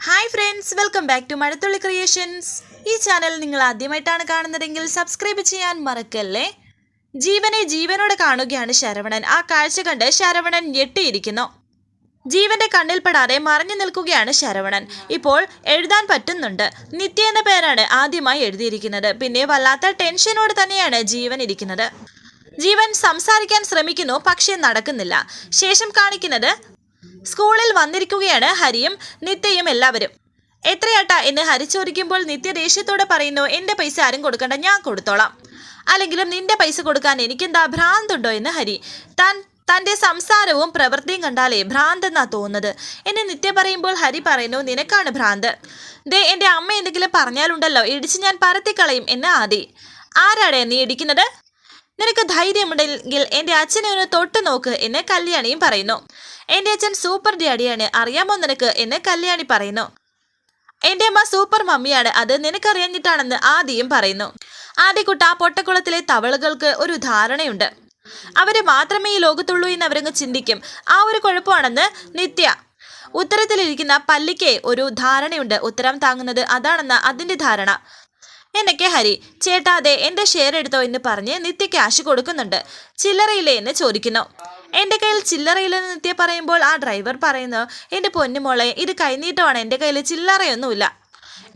Hi friends welcome back to Mazhathulli creations ഈ channel നിങ്ങൾ ആദ്യമായിട്ടാണ് കാണുന്നതെങ്കിൽ സബ്സ്ക്രൈബ് ചെയ്യാൻ മറക്കല്ലേ? ജീവനെ ജീവനോടെ കാണുകയാണ് ശരവണൻ. ആ കാഴ്ച കണ്ട് ശരവണൻ ഞെട്ടിയിരിക്കുന്നു. ജീവന്റെ കണ്ണിൽപ്പെടാതെ മറഞ്ഞു നിൽക്കുകയാണ് ശരവണൻ. ഇപ്പോൾ എഴുതാൻ പറ്റുന്നുണ്ട്. നിത്യ എന്ന പേരാണ് ആദ്യമായി എഴുതിയിരിക്കുന്നത്. പിന്നെ വല്ലാത്ത ടെൻഷനോട് തന്നെയാണ് ജീവൻ ഇരിക്കുന്നത്. ജീവൻ സംസാരിക്കാൻ ശ്രമിക്കുന്നു പക്ഷേ നടക്കുന്നില്ല. ശേഷം കാണിക്കുന്നത് സ്കൂളിൽ വന്നിരിക്കുകയാണ് ഹരിയും നിത്യയും എല്ലാവരും. എത്രയാട്ടാ എന്ന് ഹരി ചോദിക്കുമ്പോൾ നിത്യ ദേഷ്യത്തോടെ പറയുന്നു എന്റെ പൈസ ആരും കൊടുക്കണ്ട ഞാൻ കൊടുത്തോളാം. അല്ലെങ്കിലും നിന്റെ പൈസ കൊടുക്കാൻ എനിക്കെന്താ ഭ്രാന്തുണ്ടോ എന്ന് ഹരി. താൻ തന്റെ സംസാരവും പ്രവൃത്തിയും കണ്ടാലേ ഭ്രാന്തെന്നാ തോന്നുന്നത്? എന്നെ നിത്യ പറയുമ്പോൾ ഹരി പറയുന്നു നിനക്കാണ് ഭ്രാന്ത്. ദേ എന്റെ അമ്മ എന്തെങ്കിലും പറഞ്ഞാലുണ്ടല്ലോ ഇടിച്ച് ഞാൻ പരത്തിക്കളയും എന്ന് ആദി. ആരാടേ നീ ഇടിക്കുന്നത്? നിനക്ക് ധൈര്യമുണ്ടെങ്കിൽ എന്റെ അച്ഛനെ ഒന്ന് തൊട്ട് നോക്ക് എന്ന് കല്യാണിയും പറയുന്നു. എന്റെ അച്ഛൻ സൂപ്പർ ഡാഡിയാണ്. അറിയാമോ നിനക്ക്? എന്ന് കല്യാണി പറയുന്നു. എന്റെ അമ്മ സൂപ്പർ മമ്മിയാണ്. അത് നിനക്കറിയഞ്ഞിട്ടാണെന്ന് ആദിയും പറയുന്നു. ആദ്യക്കുട്ട പൊട്ടക്കുളത്തിലെ തവളകൾക്ക് ഒരു ധാരണയുണ്ട്. അവർ മാത്രമേ ഈ ലോകത്തുള്ളൂ എന്ന് അവരങ്ങ് ചിന്തിക്കും. ആ ഒരു കുഴപ്പമാണെന്ന് നിത്യ ഉത്തരത്തിലിരിക്കുന്ന പല്ലിക്ക് ഒരു ധാരണയുണ്ട്. ഉത്തരം താങ്ങുന്നത് അതാണെന്ന അതിന്റെ ധാരണ. എന്നൊക്കെ ഹരി ചേട്ടാ അതെ എന്റെ ഷെയർ എടുത്തോ എന്ന് പറഞ്ഞ് നിത്യ ക്യാഷ് കൊടുക്കുന്നുണ്ട്. ചില്ലറയില്ലേ എന്ന് ചോദിക്കുന്നു. എന്റെ കയ്യിൽ ചില്ലറയില്ലെന്ന് നിത്യ പറയുമ്പോൾ ആ ഡ്രൈവർ പറയുന്നു എന്റെ പൊന്നുമോളെ ഇത് കൈനീട്ടമാണ് എന്റെ കയ്യിൽ ചില്ലറയൊന്നുമില്ല.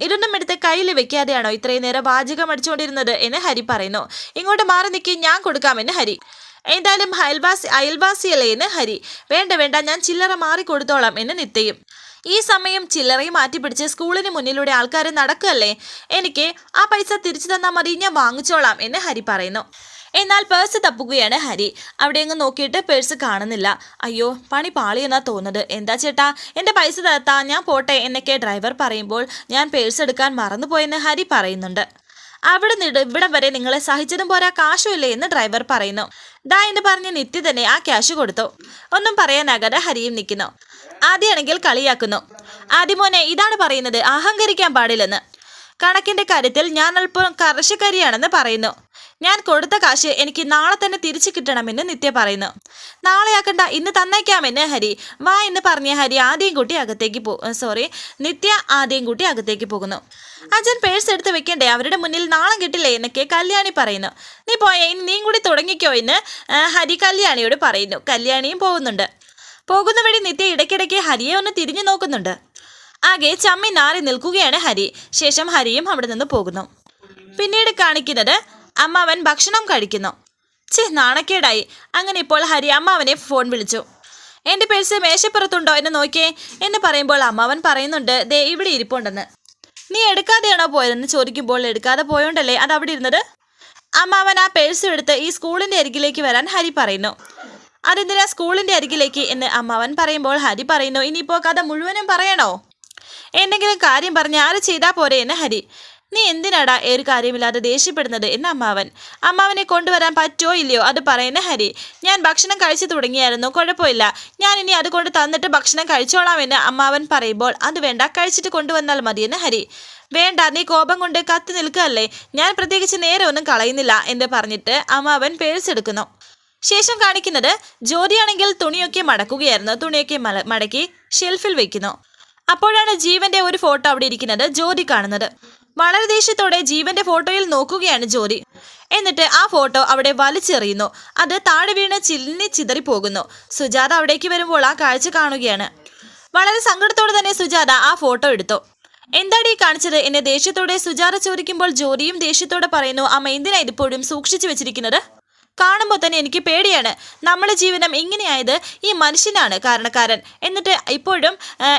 ഇതൊന്നും എടുത്ത് കയ്യിൽ വെക്കാതെയാണോ ഇത്രയും നേരം വാചകം അടിച്ചുകൊണ്ടിരുന്നത്? എന്ന് ഹരി പറയുന്നു. ഇങ്ങോട്ട് മാറി നിൽക്കി ഞാൻ കൊടുക്കാമെന്ന് ഹരി. എന്തായാലും അയൽവാസി അയൽവാസിയല്ലേ എന്ന് ഹരി. വേണ്ട വേണ്ട ഞാൻ ചില്ലറ മാറി കൊടുത്തോളാം എന്ന് നിത്യയും. ഈ സമയം ചില്ലറയും മാറ്റിപ്പിടിച്ച് സ്കൂളിന് മുന്നിലൂടെ ആൾക്കാർ നടക്കുകയല്ലേ? എനിക്ക് ആ പൈസ തിരിച്ചു തന്നാൽ മതി ഞാൻ വാങ്ങിച്ചോളാം എന്ന് ഹരി പറയുന്നു. എന്നാൽ പേഴ്സ് തപ്പുകയാണ് ഹരി. അവിടെ അങ്ങ് നോക്കിയിട്ട് പേഴ്സ് കാണുന്നില്ല. അയ്യോ പണി പാളിയെന്നാ തോന്നുന്നത്. എന്താ ചേട്ടാ എന്റെ പൈസ തത്താ ഞാൻ പോട്ടെ എന്നൊക്കെ ഡ്രൈവർ പറയുമ്പോൾ ഞാൻ പേഴ്സ് എടുക്കാൻ മറന്നുപോയെന്ന് ഹരി പറയുന്നുണ്ട്. അവിടെ നിന്ന് ഇവിടം വരെ നിങ്ങളെ സഹിച്ചതും പോരാ കാശുമില്ലേ എന്ന് ഡ്രൈവർ പറയുന്നു. ദാ എന്ന് പറഞ്ഞ് നിത്യ തന്നെ ആ ക്യാഷ് കൊടുത്തു. ഒന്നും പറയാനാകാതെ ഹരിയും നിൽക്കുന്നു ആദ്യമാണെങ്കിൽ കളിയാക്കുന്നു. ആദ്യമോനെ ഇതാണ് പറയുന്നത്. അഹങ്കരിക്കാൻ പാടില്ലെന്ന്. കണക്കിന്റെ കാര്യത്തിൽ ഞാൻ അല്പം കർഷകരിയാണെന്ന് പറയുന്നു. ഞാൻ കൊടുത്ത കാശ് എനിക്ക് നാളെ തന്നെ തിരിച്ചു കിട്ടണമെന്ന് നിത്യ പറയുന്നു. നാളെയാക്കണ്ട ഇന്ന് തന്നേക്കാമെന്ന് ഹരി. വാ എന്ന് പറഞ്ഞ ഹരി ആദ്യം കൂട്ടി അകത്തേക്ക് പോ സോറി നിത്യ ആദ്യം കൂട്ടി അകത്തേക്ക് പോകുന്നു. അച്ഛൻ പേഴ്സ് എടുത്ത് വെക്കണ്ടേ? അവരുടെ മുന്നിൽ നാളെ കിട്ടില്ലേ എന്നൊക്കെ കല്യാണി പറയുന്നു. നീ പോയ ഇനി നീ കൂടി തുടങ്ങിക്കോ എന്ന് ഹരി കല്യാണിയോട് പറയുന്നു. കല്യാണിയും പോകുന്നുണ്ട്. പോകുന്ന വഴി നിത്യ ഇടയ്ക്കിടയ്ക്ക് ഹരിയെ ഒന്ന് തിരിഞ്ഞു നോക്കുന്നുണ്ട്. ആകെ ചമ്മി നാറി നിൽക്കുകയാണ് ഹരി. ശേഷം ഹരിയും അവിടെ നിന്ന് പോകുന്നു. പിന്നീട് കാണിക്കുന്നത് അമ്മാവൻ ഭക്ഷണം കഴിക്കുന്നു. ചേ നാണക്കേടായി. അങ്ങനെ ഇപ്പോൾ ഹരി അമ്മാവനെ ഫോൺ വിളിച്ചു. എന്റെ പേഴ്സ് മേശപ്പുറത്തുണ്ടോ എന്ന് നോക്കിയേ എന്ന് പറയുമ്പോൾ അമ്മാവൻ പറയുന്നുണ്ട് ദേ ഇവിടെ ഇരിപ്പുണ്ടെന്ന്. നീ എടുക്കാതെയാണോ പോയതെന്ന് ചോദിക്കുമ്പോൾ എടുക്കാതെ പോയോണ്ടല്ലേ? അത് അവിടെ ഇരുന്നത്? അമ്മാവൻ ആ പേഴ്സ് എടുത്ത് ഈ സ്കൂളിന്റെ അരികിലേക്ക് വരാൻ ഹരി പറയുന്നു. അതെന്തിനാ സ്കൂളിന്റെ അരികിലേക്ക് എന്ന് അമ്മാവൻ പറയുമ്പോൾ ഹരി പറയുന്നു ഇനിയിപ്പോ കഥ മുഴുവനും പറയണോ? എന്തെങ്കിലും കാര്യം പറഞ്ഞ് ആര് ചെയ്താ പോരെ എന്ന് ഹരി. നീ എന്തിനാടാ ഒരു കാര്യമില്ലാതെ ദേഷ്യപ്പെടുന്നത്? എന്ന് അമ്മാവൻ. അമ്മാവനെ കൊണ്ടുവരാൻ പറ്റുമോ ഇല്ലയോ അത് പറയുന്ന ഹരി. ഞാൻ ഭക്ഷണം കഴിച്ചു തുടങ്ങിയായിരുന്നു കുഴപ്പമില്ല. ഞാൻ ഇനി അത് കൊണ്ട് തന്നിട്ട് ഭക്ഷണം കഴിച്ചോളാമെന്ന് അമ്മാവൻ പറയുമ്പോൾ അത് വേണ്ട കഴിച്ചിട്ട് കൊണ്ടുവന്നാൽ മതിയെന്ന് ഹരി. വേണ്ട നീ കോപം കൊണ്ട് കത്തി നിൽക്കുകയല്ലേ. ഞാൻ പ്രത്യേകിച്ച് നേരെ ഒന്നും കളയുന്നില്ല എന്ന് പറഞ്ഞിട്ട് അമ്മാവൻ പേഴ്സ് എടുക്കുന്നു. ശേഷം കാണിക്കുന്നത് ജ്യോതിയാണെങ്കിൽ തുണിയൊക്കെ മടക്കുകയായിരുന്നു. തുണിയൊക്കെ മടക്കി ഷെൽഫിൽ വെക്കുന്നു. അപ്പോഴാണ് ജീവന്റെ ഒരു ഫോട്ടോ അവിടെ ഇരിക്കുന്നത് ജ്യോതി കാണുന്നത്. വളരെ ദേഷ്യത്തോടെ ജീവന്റെ ഫോട്ടോയിൽ നോക്കുകയാണ് ജ്യോതി. എന്നിട്ട് ആ ഫോട്ടോ അവിടെ വലിച്ചെറിയുന്നു. അത് താഴെ വീണ് ചില്ലിനി ചിതറി പോകുന്നു സുജാത അവിടേക്ക് വരുമ്പോൾ ആ കാഴ്ച കാണുകയാണ്. വളരെ സങ്കടത്തോടെ തന്നെ സുജാത ആ ഫോട്ടോ എടുത്തു. എന്താടി കാണിച്ചത്? എന്നെ ദേഷ്യത്തോടെ സുജാത ചോദിക്കുമ്പോൾ ജോലിയും ദേഷ്യത്തോടെ പറയുന്നു അമ്മ എന്തിനാ ഇതിപ്പോഴും സൂക്ഷിച്ചു വെച്ചിരിക്കുന്നത്? കാണുമ്പോൾ തന്നെ എനിക്ക് പേടിയാണ്. നമ്മുടെ ജീവിതം ഇങ്ങനെയായത് ഈ മനുഷ്യനാണ് കാരണക്കാരൻ. എന്നിട്ട് ഇപ്പോഴും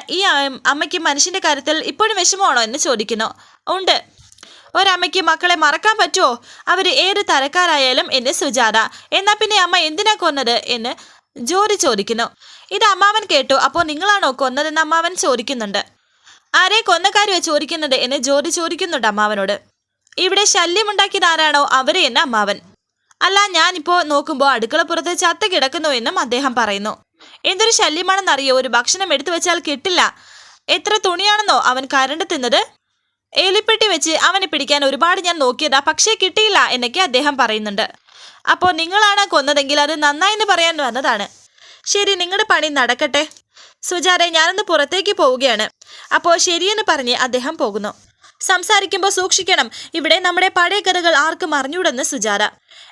ഈ അമ്മയ്ക്ക് മനുഷ്യന്റെ കാര്യത്തിൽ ഇപ്പോഴും വിഷമമാണോ എന്ന് ചോദിക്കുന്നു. ഉണ്ട്. ഒരമ്മയ്ക്ക് മക്കളെ മറക്കാൻ പറ്റുമോ? അവർ ഏത് തരക്കാരായാലും എന്നെ സുജാത. എന്നാൽ പിന്നെ അമ്മ എന്തിനാ കൊന്നത് എന്ന് ജോലി ചോദിക്കുന്നു. ഇത് അമ്മാവൻ കേട്ടു. അപ്പോൾ നിങ്ങളാണോ കൊന്നതെന്ന് അമ്മാവൻ ചോദിക്കുന്നുണ്ട്. ആരെ കൊന്ന കാര്യമാ ചോദിക്കുന്നത് എന്ന് ജോലി ചോദിക്കുന്നുണ്ട് അമ്മാവനോട്. ഇവിടെ ശല്യമുണ്ടാക്കിയത് ആരാണോ? അവരെ എന്ന് അമ്മാവൻ. അല്ല ഞാനിപ്പോ നോക്കുമ്പോൾ അടുക്കളപ്പുറത്ത് ചത്ത കിടക്കുന്നു എന്നും അദ്ദേഹം പറയുന്നു. എന്തൊരു ശല്യമാണെന്നറിയോ? ഒരു ഭക്ഷണം എടുത്തു വെച്ചാൽ കിട്ടില്ല. എത്ര തുണിയാണെന്നോ അവൻ കരണ്ട് തിന്നത്? എലിപ്പെട്ടി വെച്ച് അവനെ പിടിക്കാൻ ഒരുപാട് ഞാൻ നോക്കിയതാ പക്ഷേ കിട്ടിയില്ല എന്നൊക്കെ അദ്ദേഹം പറയുന്നുണ്ട്. അപ്പോൾ നിങ്ങളാണ് കൊന്നതെങ്കിൽ അത് നന്നായെന്ന് പറയാൻ വന്നതാണ്. ശരി നിങ്ങളുടെ പണി നടക്കട്ടെ. സുജാരെ ഞാനൊന്ന് പുറത്തേക്ക് പോവുകയാണ്. അപ്പോൾ ശരിയെന്ന് പറഞ്ഞ് അദ്ദേഹം പോകുന്നു. സംസാരിക്കുമ്പോൾ സൂക്ഷിക്കണം ഇവിടെ നമ്മുടെ പഴയ കഥകൾ ആർക്കും അറിഞ്ഞൂടെന്ന് സുജാര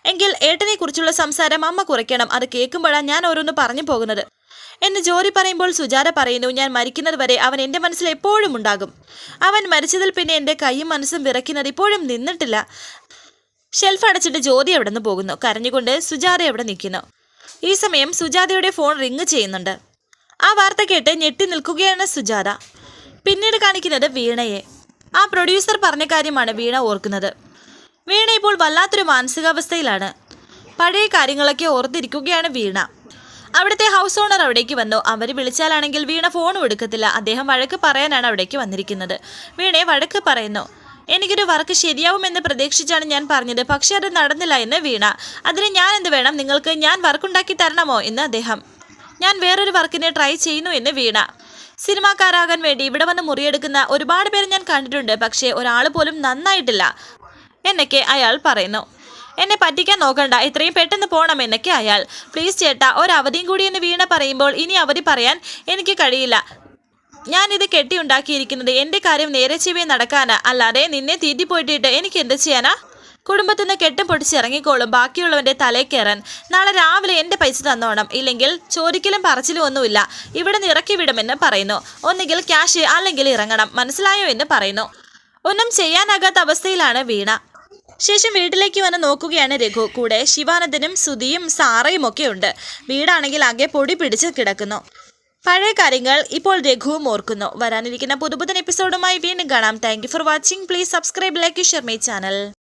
എങ്കിൽ ഏട്ടനെ കുറിച്ചുള്ള സംസാരം അമ്മ കുറയ്ക്കണം. അത് കേൾക്കുമ്പോഴാണ് ഞാൻ ഓരോന്ന് പറഞ്ഞു പോകുന്നത്. എന്ന് ജോലി പറയുമ്പോൾ സുജാത പറയുന്നു ഞാൻ മരിക്കുന്നത് വരെ അവൻ എന്റെ മനസ്സിൽ എപ്പോഴും ഉണ്ടാകും. അവൻ മരിച്ചതിൽ പിന്നെ എന്റെ കൈയും മനസ്സും വിറയ്ക്കുന്നത് ഇപ്പോഴും നിന്നിട്ടില്ല. ഷെൽഫ് അടച്ചിട്ട് ജ്യോതി അവിടെ നിന്ന് പോകുന്നു? കരഞ്ഞുകൊണ്ട് സുജാത അവിടെ നിൽക്കുന്നു. ഈ സമയം സുജാതയുടെ ഫോൺ റിങ് ചെയ്യുന്നുണ്ട്. ആ വാർത്ത കേട്ട് ഞെട്ടി നിൽക്കുകയാണ് സുജാത. പിന്നീട് കാണിക്കുന്നത് വീണയെ. ആ പ്രൊഡ്യൂസർ പറഞ്ഞ കാര്യമാണ് വീണ ഓർക്കുന്നത്. വീണ ഇപ്പോൾ വല്ലാത്തൊരു മാനസികാവസ്ഥയിലാണ്. പഴയ കാര്യങ്ങളൊക്കെ ഓർത്തിരിക്കുകയാണ് വീണ. അവിടുത്തെ ഹൗസ് ഓണർ അവിടേക്ക് വന്നു. അവർ വിളിച്ചാലാണെങ്കിൽ വീണ ഫോണും എടുക്കത്തില്ല. അദ്ദേഹം വഴക്ക് പറയാനാണ് അവിടേക്ക് വന്നിരിക്കുന്നത്. വീണയെ വഴക്ക് പറയുന്നു. എനിക്കൊരു വർക്ക് ശരിയാവുമെന്ന് പ്രതീക്ഷിച്ചാണ് ഞാൻ പറഞ്ഞത്. പക്ഷേ അത് നടന്നില്ല എന്ന് വീണ. അതിന് ഞാൻ എന്ത് വേണം? നിങ്ങൾക്ക് ഞാൻ വർക്കുണ്ടാക്കി തരണമോ? എന്ന് അദ്ദേഹം. ഞാൻ വേറൊരു വർക്കിനെ ട്രൈ ചെയ്യുന്നു എന്ന് വീണ. സിനിമാക്കാരാകാൻ വേണ്ടി ഇവിടെ വന്ന് മുറിയെടുക്കുന്ന ഒരുപാട് പേര് ഞാൻ കണ്ടിട്ടുണ്ട്. പക്ഷേ ഒരാൾ പോലും നന്നായിട്ടില്ല. എന്നൊക്കെ അയാൾ പറയുന്നു. എന്നെ പറ്റിക്കാൻ നോക്കണ്ട. ഇത്രയും പെട്ടെന്ന് പോകണം എന്നൊക്കെ അയാൾ. പ്ലീസ് ചേട്ടാ ഒരു അവധിയും കൂടി എന്ന് വീണ പറയുമ്പോൾ ഇനി അവധി പറയാൻ എനിക്ക് കഴിയില്ല. ഞാനിത് കെട്ടിയുണ്ടാക്കിയിരിക്കുന്നത് എന്റെ കാര്യം നേരെ ചെവേ നടക്കാനാ. അല്ലാതെ നിന്നെ തീറ്റിപ്പോയിട്ടിട്ട് എനിക്ക് എന്ത് ചെയ്യാനാ? കുടുംബത്തിൽ നിന്ന് കെട്ടും പൊട്ടിച്ച് ഇറങ്ങിക്കോളും. ബാക്കിയുള്ളവന്റെ തലേ കയറാൻ നാളെ രാവിലെ എന്റെ പൈസ തന്നോണം. ഇല്ലെങ്കിൽ ചോദിക്കലും പറച്ചിലും ഒന്നുമില്ല. ഇവിടെ നിന്ന് ഇറക്കി വിടുമെന്ന് പറയുന്നു. ഒന്നുകിൽ ക്യാഷ് അല്ലെങ്കിൽ ഇറങ്ങണം. മനസ്സിലായോ എന്ന് പറയുന്നു. ഒന്നും ചെയ്യാനാകാത്ത അവസ്ഥയിലാണ് വീണ. ശേഷം വീട്ടിലേക്ക് വന്ന് നോക്കുകയാണ് രഘു. കൂടെ ശിവാനന്ദനും സുധിയും സാറയും ഒക്കെ ഉണ്ട്. വീടാണെങ്കിൽ ആകെ പൊടി പിടിച്ച് കിടക്കുന്നു. പഴയ കാര്യങ്ങൾ ഇപ്പോൾ രഘുവും ഓർക്കുന്നു. വരാനിരിക്കുന്ന പുതുപുതൻ എപ്പിസോഡുമായി വീണ്ടും കാണാം. Thank for watching please subscribe like share my channel